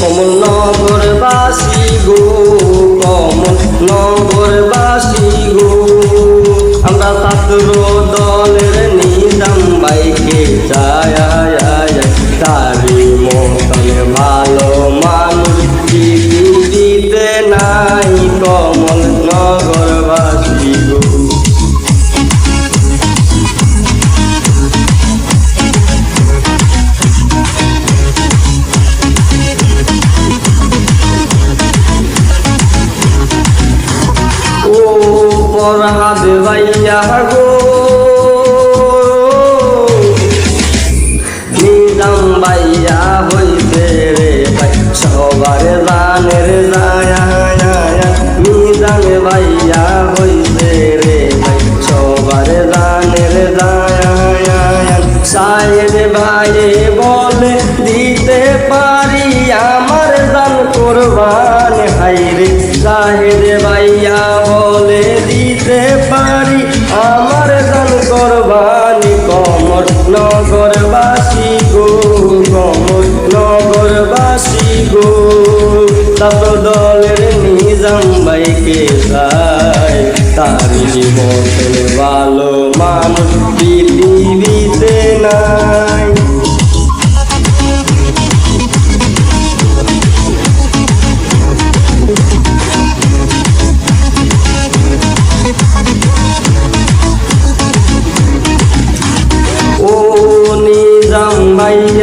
কমল নগর বাসি গো কমল নগর বাসি গো। আমরা ছাত্র দলের নিজাম বাইকে চায় তারি মতন ভালো মানুষ দিতে নাই। পরহাদ ভাইয়া গো। নিজাম ভাইয়া হইতে রে ভাই, সবার দানের দায়া নিজাম ভাইয়া হইতে রে ভাই, সবার দানের দায়া সাহেব ভাই বলে, দিতে পারি আমার দান কোরবান হাইরে সাহেব দিতে পারি আমার দান কোরবানি কমর নগরবাসী গো, কমর নগরবাসী গো। তত দলের নিজাম বাইকে যায় তারি মতন ভালো মানুষ পৃথিবীতে নাই।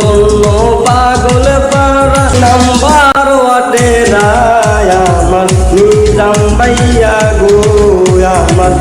জন্য পাগল পাড়া। নাম্বার ওয়াটে আমার নিজাম ভাইয়া গো আমার